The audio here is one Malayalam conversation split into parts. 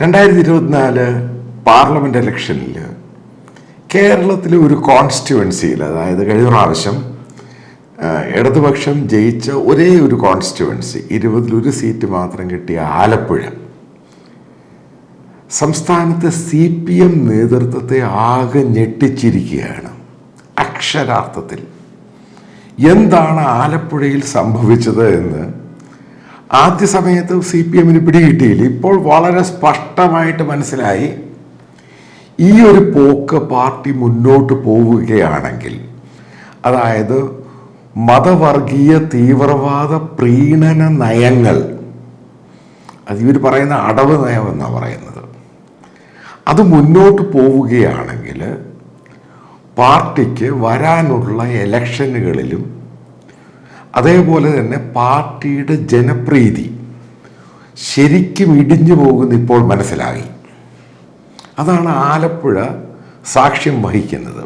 രണ്ടായിരത്തി ഇരുപത്തിനാല് പാർലമെന്റ് ഇലക്ഷനിൽ കേരളത്തിലെ ഒരു കോൺസ്റ്റിറ്റ്യുവൻസിയിൽ അതായത് കഴിഞ്ഞ പ്രാവശ്യം ഇടതുപക്ഷം ജയിച്ച ഒരേ ഒരു കോൺസ്റ്റിറ്റ്യുവൻസി ഇരുപതിലൊരു സീറ്റ് മാത്രം കിട്ടിയ ആലപ്പുഴ. സംസ്ഥാനത്തെ സി പി എം നേതൃത്വത്തെ ആകെ ഞെട്ടിച്ചിരിക്കുകയാണ്. അക്ഷരാർത്ഥത്തിൽ. എന്താണ് ആലപ്പുഴയിൽ സംഭവിച്ചത് എന്ന് ആദ്യ സമയത്ത് സി പി എമ്മിന് പിടികിട്ടിയില്ല. ഇപ്പോൾ വളരെ സ്പഷ്ടമായിട്ട് മനസ്സിലായി. ഈ ഒരു പോക്ക് പാർട്ടി മുന്നോട്ട് പോവുകയാണെങ്കിൽ അതായത് മതവർഗീയ തീവ്രവാദ പ്രീണന നയങ്ങൾ അത് ഇവർ പറയുന്ന അടവ് നയം എന്നാണ് പറയുന്നത്. അത് മുന്നോട്ട് പോവുകയാണെങ്കിൽ പാർട്ടിക്ക് വരാനുള്ള ഇലക്ഷനുകളിലും അതേപോലെ തന്നെ പാർട്ടിയുടെ ജനപ്രീതി ശരിക്കും ഇടിഞ്ഞു പോകുന്ന ഇപ്പോൾ മനസ്സിലായി. അതാണ് ആലപ്പുഴ സാക്ഷ്യം വഹിക്കുന്നത്.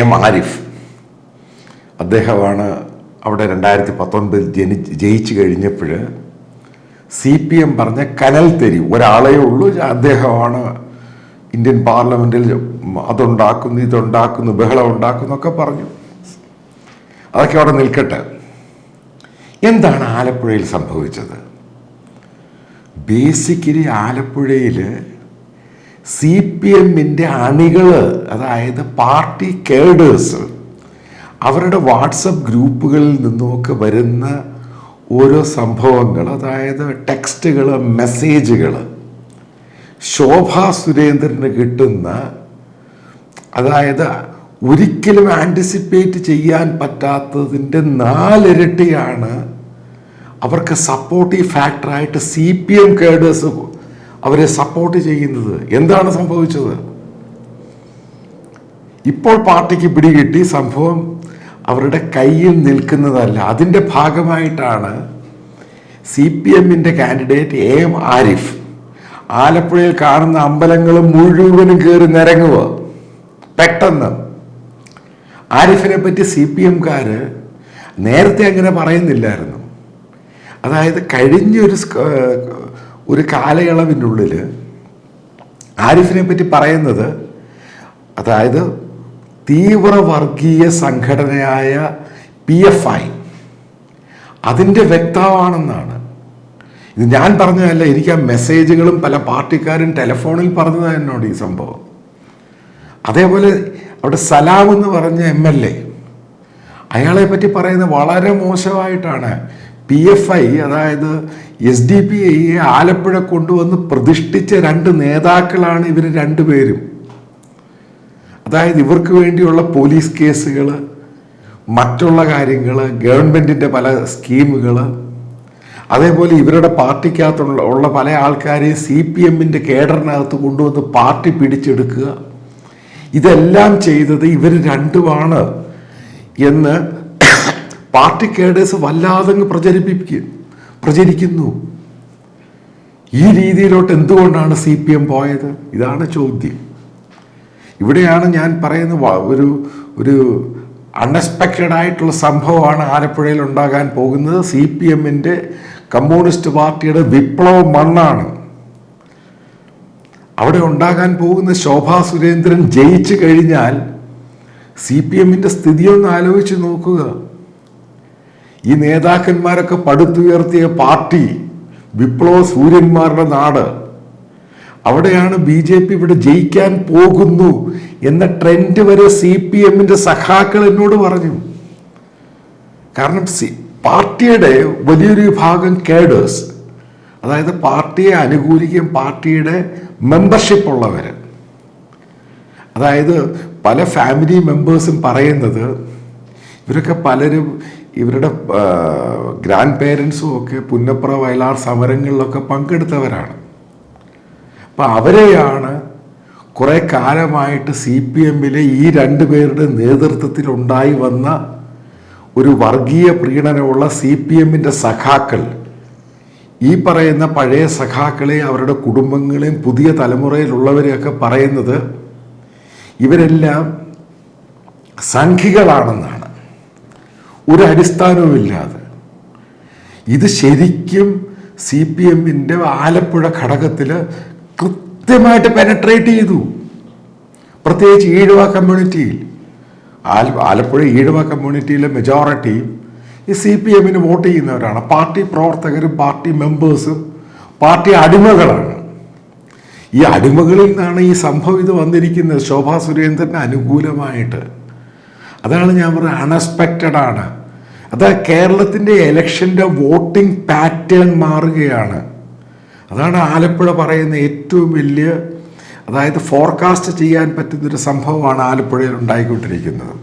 എം ആരിഫ് അദ്ദേഹമാണ് അവിടെ രണ്ടായിരത്തി പത്തൊൻപതിൽ ജനി ജയിച്ചു കഴിഞ്ഞപ്പോൾ സി പി എം പറഞ്ഞ കനൽ തെരി ഒരാളേ ഉള്ളൂ അദ്ദേഹമാണ് ഇന്ത്യൻ പാർലമെന്റിൽ അതുണ്ടാക്കുന്നു ഇതുണ്ടാക്കുന്നു ബഹളം ഉണ്ടാക്കുന്നു ഒക്കെ പറഞ്ഞു. അതൊക്കെ അവിടെ നിൽക്കട്ടെ. എന്താണ് ആലപ്പുഴയിൽ സംഭവിച്ചത്? ബേസിക്കലി ആലപ്പുഴയിൽ സി പി എമ്മിന്റെ അണികൾ അതായത് പാർട്ടി കേഡേഴ്സ് അവരുടെ വാട്സപ്പ് ഗ്രൂപ്പുകളിൽ നിന്നുമൊക്കെ വരുന്ന ഓരോ സംഭവങ്ങൾ അതായത് ടെക്സ്റ്റുകൾ മെസ്സേജുകൾ ശോഭാ സുരേന്ദ്രന് കിട്ടുന്ന അതായത് ഒരിക്കലും ആന്റിസിപ്പേറ്റ് ചെയ്യാൻ പറ്റാത്തതിന്റെ നാലിരട്ടിയാണ് അവർക്ക് സപ്പോർട്ടീവ് ഫാക്ടറായിട്ട് സി പി എം കേഡേഴ്സ് അവരെ സപ്പോർട്ട് ചെയ്യുന്നത്. എന്താണ് സംഭവിച്ചത്? ഇപ്പോൾ പാർട്ടിക്ക് പിടികിട്ടി. സംഭവം അവരുടെ കയ്യിൽ നിൽക്കുന്നതല്ല. അതിന്റെ ഭാഗമായിട്ടാണ് സി പി എമ്മിന്റെ കാൻഡിഡേറ്റ് എ എം ആരിഫ്. ആലപ്പുഴയിൽ കാണുന്ന അമ്പലങ്ങൾ മുഴുവനും കയറി നിരങ്ങുക. പെട്ടെന്ന്. ആരിഫിനെ പറ്റി സി പി എംകാർ നേരത്തെ അങ്ങനെ പറയുന്നില്ലായിരുന്നു. അതായത് കഴിഞ്ഞൊരു ഒരു കാലയളവിനുള്ളിൽ ആരിഫിനെ പറ്റി പറയുന്നത് അതായത് തീവ്ര വർഗീയ സംഘടനയായ പി എഫ് ഐ. അതിന്റെ വ്യക്താവാണെന്നാണ്. ഇത് ഞാൻ പറഞ്ഞതല്ല എനിക്ക് ആ മെസ്സേജുകളും പല പാർട്ടിക്കാരും ടെലിഫോണിൽ പറഞ്ഞതാണ് എന്നോട് ഈ സംഭവം. അതേപോലെ അവിടെ സലാം എന്ന് പറഞ്ഞ എം എൽ എ അയാളെ പറ്റി പറയുന്നത് വളരെ മോശമായിട്ടാണ്. പി എഫ് ഐ അതായത് എസ് ഡി പി ഐയെ ആലപ്പുഴ കൊണ്ടുവന്ന് പ്രതിഷ്ഠിച്ച രണ്ട് നേതാക്കളാണ് ഇവർ രണ്ടുപേരും. അതായത് ഇവർക്ക് വേണ്ടിയുള്ള പോലീസ് കേസുകൾ മറ്റുള്ള കാര്യങ്ങൾ ഗവൺമെന്റിന്റെ പല സ്കീമുകൾ അതേപോലെ ഇവരുടെ പാർട്ടിക്കകത്തുള്ള ഉള്ള പല ആൾക്കാരെയും സി പി എമ്മിന്റെ കേഡറിനകത്ത് കൊണ്ടുവന്ന് പാർട്ടി പിടിച്ചെടുക്കുക. ഇതെല്ലാം ചെയ്തത് ഇവർ രണ്ടുമാണ് എന്ന് പാർട്ടി കേഡേഴ്സ് വല്ലാതെ പ്രചരിപ്പിക്കും പ്രചരിക്കുന്നു. ഈ രീതിയിലോട്ട് എന്തുകൊണ്ടാണ് സി പി എം പോയത്? ഇതാണ് ചോദ്യം. ഇവിടെയാണ് ഞാൻ പറയുന്ന ഒരു ഒരു അൺഎക്സ്പെക്റ്റഡ് ആയിട്ടുള്ള സംഭവമാണ് ആലപ്പുഴയിൽ ഉണ്ടാകാൻ പോകുന്നത്. സി പി എമ്മിന്റെ കമ്മ്യൂണിസ്റ്റ് പാർട്ടിയുടെ വിപ്ലവ മണ്ണാണ്. അവിടെ ഉണ്ടാകാൻ പോകുന്ന ശോഭാ സുരേന്ദ്രൻ ജയിച്ചു കഴിഞ്ഞാൽ സി പി എമ്മിന്റെ സ്ഥിതിയൊന്ന് ആലോചിച്ച് നോക്കുക. ഈ നേതാക്കന്മാരൊക്കെ പടുത്തുയർത്തിയ പാർട്ടി വിപ്ലവ സൂര്യന്മാരുടെ നാട്. അവിടെയാണ് ബി ജെ പി ഇവിടെ ജയിക്കാൻ പോകുന്നു എന്ന ട്രെൻഡ് വരെ സി പി എമ്മിന്റെ സഖാക്കൾ എന്നോട് പറഞ്ഞു. കാരണം പാർട്ടിയുടെ വലിയൊരു വിഭാഗം കേഡേഴ്സ് അതായത് പാർട്ടിയെ അനുകൂലിക്കുകയും പാർട്ടിയുടെ മെമ്പർഷിപ്പ് ഉള്ളവർ അതായത് പല ഫാമിലി മെമ്പേഴ്സും പറയുന്നത് ഇവരൊക്കെ പലരും ഇവരുടെ ഗ്രാൻഡ് പേരൻസും ഒക്കെ പുന്നപ്ര വയലാർ സമരങ്ങളിലൊക്കെ പങ്കെടുത്തവരാണ്. അപ്പം അവരെയാണ് കുറേ കാലമായിട്ട് സി പി എമ്മിലെ ഈ രണ്ടു പേരുടെ നേതൃത്വത്തിൽ ഉണ്ടായി വന്ന ഒരു വർഗീയ പ്രീണനമുള്ള സി പി എമ്മിന്റെ സഖാക്കൾ. ഈ പറയുന്ന പഴയ സഖാക്കളെ അവരുടെ കുടുംബങ്ങളെയും പുതിയ തലമുറയിലുള്ളവരെയൊക്കെ പറയുന്നത് ഇവരെല്ലാം സംഘികളാണെന്നാണ്. ഒരു അടിസ്ഥാനവുമില്ലാതെ. ഇത് ശരിക്കും സി പി എമ്മിന്റെ ആലപ്പുഴ ഘടകത്തിൽ കൃത്യമായിട്ട് പെനട്രേറ്റ് ചെയ്തു. പ്രത്യേകിച്ച് ഈഴവ കമ്മ്യൂണിറ്റിയിൽ. ആലപ്പുഴ ഈഴവ കമ്മ്യൂണിറ്റിയിലെ മെജോറിറ്റി ഈ സി പി എമ്മിന് വോട്ട് ചെയ്യുന്നവരാണ്. പാർട്ടി പ്രവർത്തകരും പാർട്ടി മെമ്പേഴ്സും പാർട്ടി അടിമകളാണ്. ഈ അടിമകളിൽ നിന്നാണ് ഈ സംഭവം ഇത് വന്നിരിക്കുന്നത്. ശോഭാ സുരേന്ദ്രന് അനുകൂലമായിട്ട്. അതാണ് ഞാൻ പറയുന്നത് അൺഎക്സ്പെക്റ്റഡ് ആണ്. അത് കേരളത്തിന്റെ എലക്ഷന്റെ വോട്ടിംഗ് പാറ്റേൺ മാറുകയാണ്. അതാണ് ആലപ്പുഴ പറയുന്ന ഏറ്റവും വലിയ അതായത് ഫോർകാസ്റ്റ് ചെയ്യാൻ പറ്റുന്നൊരു സംഭവമാണ് ആലപ്പുഴയിൽ ഉണ്ടായിക്കൊണ്ടിരിക്കുന്നത്.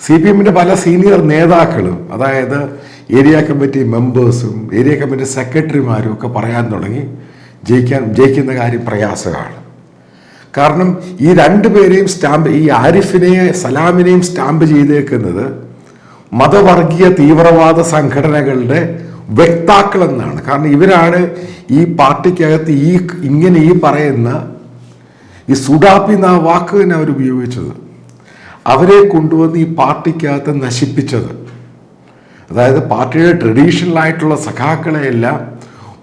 സി പി എമ്മിന്റെ പല സീനിയർ നേതാക്കളും അതായത് ഏരിയ കമ്മിറ്റി മെമ്പേഴ്സും ഏരിയ കമ്മിറ്റി സെക്രട്ടറിമാരും ഒക്കെ പറയാൻ തുടങ്ങി ജയിക്കാൻ ജയിക്കുന്ന കാര്യം പ്രയാസമാണ്. കാരണം ഈ രണ്ടു പേരെയും സ്റ്റാമ്പ് ഈ ആരിഫിനെയും സലാമിനെയും സ്റ്റാമ്പ് ചെയ്തേക്കുന്നത് മതവർഗീയ തീവ്രവാദ സംഘടനകളുടെ വ്യക്താക്കളെന്നാണ്. കാരണം ഇവരാണ് ഈ പാർട്ടിക്കകത്ത് ഈ ഇങ്ങനെ ഈ പറയുന്ന ഈ സുഡാപ്പി എന്ന ആ വാക്ക് തന്നെ അവർ ഉപയോഗിച്ചത്. അവരെ കൊണ്ടുവന്ന് ഈ പാർട്ടിക്കകത്ത് നശിപ്പിച്ചത്. അതായത് പാർട്ടിയുടെ ട്രഡീഷണൽ ആയിട്ടുള്ള സഖാക്കളെയെല്ലാം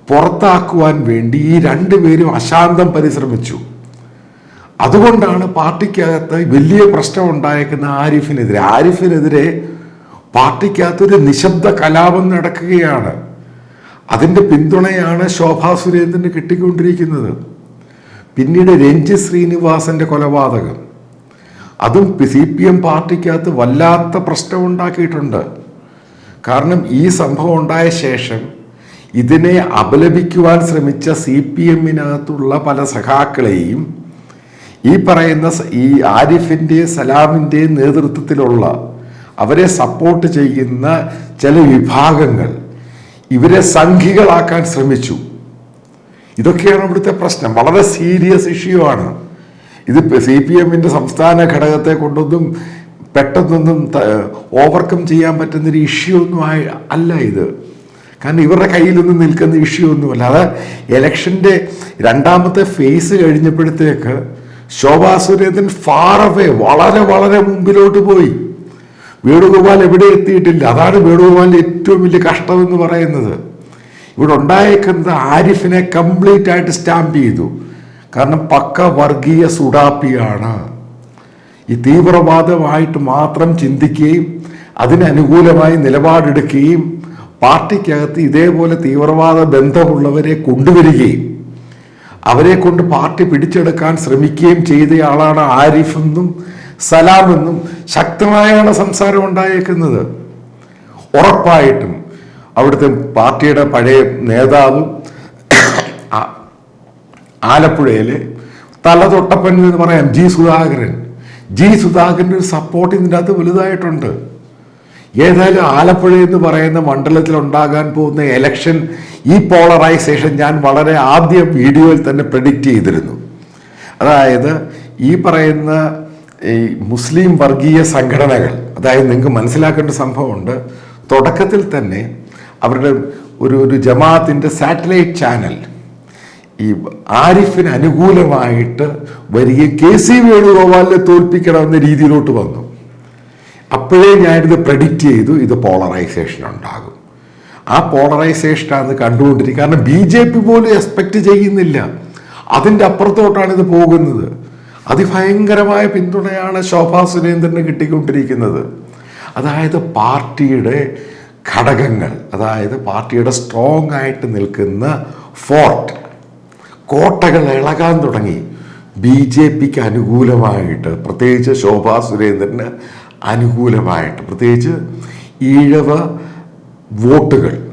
പുറത്താക്കുവാൻ വേണ്ടി ഈ രണ്ടുപേരും അശാന്തം പരിശ്രമിച്ചു. അതുകൊണ്ടാണ് പാർട്ടിക്കകത്ത് വലിയ പ്രശ്നം ഉണ്ടായേക്കുന്ന ആരിഫിനെതിരെ. ആരിഫിനെതിരെ പാർട്ടിക്കകത്തൊരു നിശബ്ദ കലാപം നടക്കുകയാണ്. അതിന്റെ പിന്തുണയാണ് ശോഭാ സുരേന്ദ്രന് കിട്ടിക്കൊണ്ടിരിക്കുന്നത്. പിന്നീട് രഞ്ജിത് ശ്രീനിവാസന്റെ കൊലപാതകം. അതും സി പി എം പാർട്ടിക്കകത്ത് വല്ലാത്ത പ്രശ്നം ഉണ്ടാക്കിയിട്ടുണ്ട്. കാരണം ഈ സംഭവം ഉണ്ടായ ശേഷം ഇതിനെ അപലപിക്കുവാൻ ശ്രമിച്ച സി പി എമ്മിനകത്തുള്ള പല സഖാക്കളെയും ഈ പറയുന്ന ഈ ആരിഫിന്റെയും സലാമിന്റെയും നേതൃത്വത്തിലുള്ള അവരെ സപ്പോർട്ട് ചെയ്യുന്ന ചില വിഭാഗങ്ങൾ ഇവരെ സംഘികളാക്കാൻ ശ്രമിച്ചു. ഇതൊക്കെയാണ് ഇവിടുത്തെ പ്രശ്നം. വളരെ സീരിയസ് ഇഷ്യൂ ആണ്. ഇത് സി പി എമ്മിന്റെ സംസ്ഥാന ഘടകത്തെ കൊണ്ടൊന്നും പെട്ടെന്നൊന്നും ഓവർകം ചെയ്യാൻ പറ്റുന്നൊരു ഇഷ്യൂ ഒന്നും ആയി അല്ല ഇത്. കാരണം ഇവരുടെ കയ്യിലൊന്നും നിൽക്കുന്ന ഇഷ്യൂ ഒന്നുമല്ല അത് ഇലക്ഷന്റെ രണ്ടാമത്തെ ഫേസ് കഴിഞ്ഞപ്പോഴത്തേക്ക് ശോഭാ സുരേന്ദ്രൻ ഫാർ അവേ വളരെ വളരെ മുമ്പിലോട്ട് പോയി. വേണുഗോപാൽ എവിടെ എത്തിയിട്ടില്ല. അതാണ് വേണുഗോപാലിന്റെ ഏറ്റവും വലിയ കഷ്ടമെന്ന് പറയുന്നത്. ഇവിടെ ഉണ്ടായേക്കുന്നത് ആരിഫിനെ കംപ്ലീറ്റ് ആയിട്ട് സ്റ്റാമ്പ് ചെയ്തു. കാരണം പക്ക വർഗീയ സുഡാപ്പിയാണ്. ഈ തീവ്രവാദമായിട്ട് മാത്രം ചിന്തിക്കുകയും അതിനനുകൂലമായി നിലപാടെടുക്കുകയും പാർട്ടിക്കകത്ത് ഇതേപോലെ തീവ്രവാദ ബന്ധമുള്ളവരെ കൊണ്ടുവരികയും അവരെ കൊണ്ട് പാർട്ടി പിടിച്ചെടുക്കാൻ ശ്രമിക്കുകയും ചെയ്തയാളാണ് ആരിഫെന്നും സലാമെന്നും ശക്തമായാണ് സംസാരം ഉണ്ടായേക്കുന്നത്. ഉറപ്പായിട്ടും അവിടുത്തെ പാർട്ടിയുടെ പഴയ നേതാവും ആലപ്പുഴയിലെ തലതൊട്ടപ്പൻ എന്ന് പറയാം ജി സുധാകരൻ. ജി സുധാകരന്റെ ഒരു സപ്പോർട്ട് ഇതിന്റെ അകത്ത് വലുതായിട്ടുണ്ട്. ഏതായാലും ആലപ്പുഴ എന്ന് പറയുന്ന മണ്ഡലത്തിൽ ഉണ്ടാകാൻ പോകുന്ന എലക്ഷൻ ഈ പോളറൈസേഷൻ ഞാൻ വളരെ ആദ്യ വീഡിയോയിൽ തന്നെ പ്രഡിക്റ്റ് ചെയ്തിരുന്നു. അതായത് ഈ പറയുന്ന ഈ മുസ്ലിം വർഗീയ സംഘടനകൾ അതായത് നിങ്ങൾക്ക് മനസ്സിലാക്കേണ്ട സംഭവമുണ്ട് തുടക്കത്തിൽ തന്നെ അവരുടെ ഒരു ഒരു ജമാഅത്തിന്റെ സാറ്റലൈറ്റ് ചാനൽ. ഈ ആരിഫിന് അനുകൂലമായിട്ട് വരികയും കെ സി വേണുഗോപാലിനെ തോൽപ്പിക്കണമെന്ന രീതിയിലോട്ട് വന്നു. അപ്പോഴേ ഞാനിത് പ്രഡിക്റ്റ് ചെയ്തു ഇത് പോളറൈസേഷൻ ഉണ്ടാകും. ആ പോളറൈസേഷനാണ് കണ്ടുകൊണ്ടിരിക്കുക. കാരണം ബി ജെ പി പോലും എക്സ്പെക്റ്റ് ചെയ്യുന്നില്ല. അതിന്റെ അപ്പുറത്തോട്ടാണ് ഇത് പോകുന്നത്. അതിഭയങ്കരമായ പിന്തുണയാണ് ശോഭാ സുരേന്ദ്രന് കിട്ടിക്കൊണ്ടിരിക്കുന്നത്. അതായത് പാർട്ടിയുടെ ഘടകങ്ങൾ അതായത് പാർട്ടിയുടെ സ്ട്രോങ് ആയിട്ട് നിൽക്കുന്ന ഫോർട്ട് കോട്ടകൾ ഇളകാൻ തുടങ്ങി. ബി ജെ പിക്ക് അനുകൂലമായിട്ട് പ്രത്യേകിച്ച് ശോഭാ സുരേന്ദ്രന് അനുകൂലമായിട്ട് പ്രത്യേകിച്ച് ഈഴവ വോട്ടുകൾ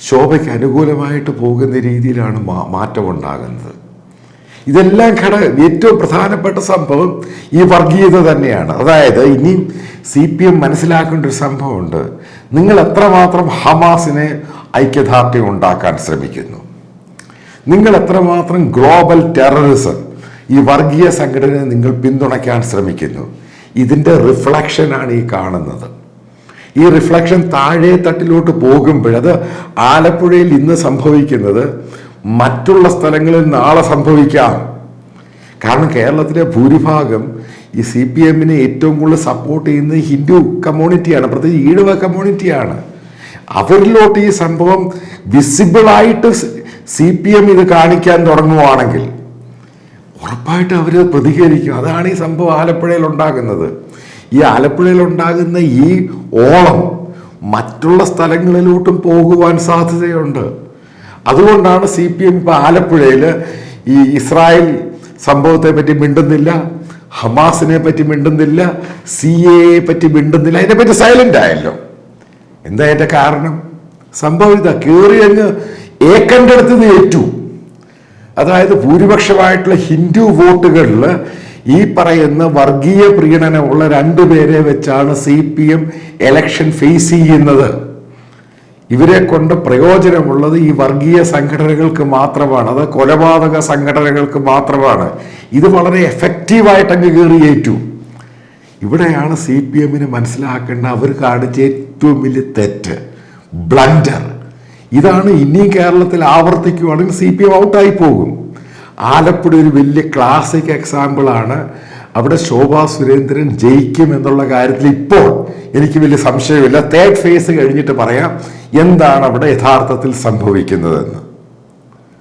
ശോഭയ്ക്ക് അനുകൂലമായിട്ട് പോകുന്ന രീതിയിലാണ് മാ- മാറ്റമുണ്ടാകുന്നത്. ഇതെല്ലാം ഘട ഏറ്റവും പ്രധാനപ്പെട്ട സംഭവം ഈ വർഗീയത തന്നെയാണ്. അതായത് ഇനിയും സി പി എം മനസ്സിലാക്കേണ്ട ഒരു സംഭവമുണ്ട്. നിങ്ങൾ എത്രമാത്രം ഹമാസിനെ ഐക്യദാർഢ്യം ഉണ്ടാക്കാൻ ശ്രമിക്കുന്നു? നിങ്ങൾ എത്രമാത്രം ഗ്ലോബൽ ടെററിസം ഈ വർഗീയ സംഘടനയെ നിങ്ങൾ പിന്തുണയ്ക്കാൻ ശ്രമിക്കുന്നു? ഇതിന്റെ റിഫ്ലക്ഷനാണ് ഈ കാണുന്നത്. ഈ റിഫ്ലക്ഷൻ താഴെ തട്ടിലോട്ട് പോകുമ്പോൾ അത് ആലപ്പുഴയിൽ ഇന്ന് സംഭവിക്കുന്നത് മറ്റുള്ള സ്ഥലങ്ങളിൽ നാളെ സംഭവിക്കാം. കാരണം കേരളത്തിലെ ഭൂരിഭാഗം ഈ സി പി എമ്മിനെ ഏറ്റവും കൂടുതൽ സപ്പോർട്ട് ചെയ്യുന്നത് ഹിന്ദു കമ്മ്യൂണിറ്റിയാണ് പ്രത്യേകിച്ച് ഈഴവ കമ്മ്യൂണിറ്റിയാണ് അവരിലോട്ട് ഈ സംഭവം വിസിബിളായിട്ട് സി പി എം ഇത് കാണിക്കാൻ തുടങ്ങുവാണെങ്കിൽ ഉറപ്പായിട്ട് അവർ പ്രതികരിക്കും. അതാണ് ഈ സംഭവം ആലപ്പുഴയിൽ ഉണ്ടാകുന്നത്. ഈ ആലപ്പുഴയിൽ ഉണ്ടാകുന്ന ഈ ഓളം മറ്റുള്ള സ്ഥലങ്ങളിലോട്ടും പോകുവാൻ സാധ്യതയുണ്ട്. അതുകൊണ്ടാണ് സി പി എം ഇപ്പോൾ ആലപ്പുഴയിൽ ഈ ഇസ്രായേൽ സംഭവത്തെ പറ്റി മിണ്ടുന്നില്ല. ഹമാസിനെ പറ്റി മിണ്ടുന്നില്ല സി എയെ പറ്റി മിണ്ടുന്നില്ല. അതിനെപ്പറ്റി സൈലന്റ് ആയല്ലോ. എന്താ എന്റെ കാരണം? സംഭവം ഇതാ കയറി അങ്ങ് ഏക്കന്റെ അടുത്ത് നിന്ന് ഏറ്റു. അതായത് ഭൂരിപക്ഷമായിട്ടുള്ള ഹിന്ദു വോട്ടുകളിൽ ഈ പറയുന്ന വർഗീയ പ്രീണനമുള്ള രണ്ടുപേരെ വെച്ചാണ് C P M election face ചെയ്യുന്നത്. ഇവരെ കൊണ്ട് പ്രയോജനമുള്ളത് ഈ വർഗീയ സംഘടനകൾക്ക് മാത്രമാണ്. അത് കൊലപാതക സംഘടനകൾക്ക് മാത്രമാണ്. ഇത് വളരെ എഫക്റ്റീവായിട്ട് അങ്ങ് കയറിയേറ്റു ഇവിടെയാണ് സി പി എമ്മിന് മനസ്സിലാക്കേണ്ട അവർ കാണിച്ച ഏറ്റവും വലിയ തെറ്റ്. ബ്ലണ്ടർ ഇതാണ് ഇനിയും കേരളത്തിൽ ആവർത്തിക്കുകയാണെങ്കിൽ സി പി എം ഔട്ടായി പോകും. ആലപ്പുഴ ഒരു വലിയ ക്ലാസിക് എക്സാമ്പിളാണ് അവിടെ ശോഭാ സുരേന്ദ്രൻ ജയിക്കും എന്നുള്ള കാര്യത്തിൽ ഇപ്പോൾ എനിക്ക് വലിയ സംശയമില്ല. തേർഡ് ഫേസ് കഴിഞ്ഞിട്ട് പറയാം. എന്താണ് അവിടെ യഥാർത്ഥത്തിൽ സംഭവിക്കുന്നതെന്ന്.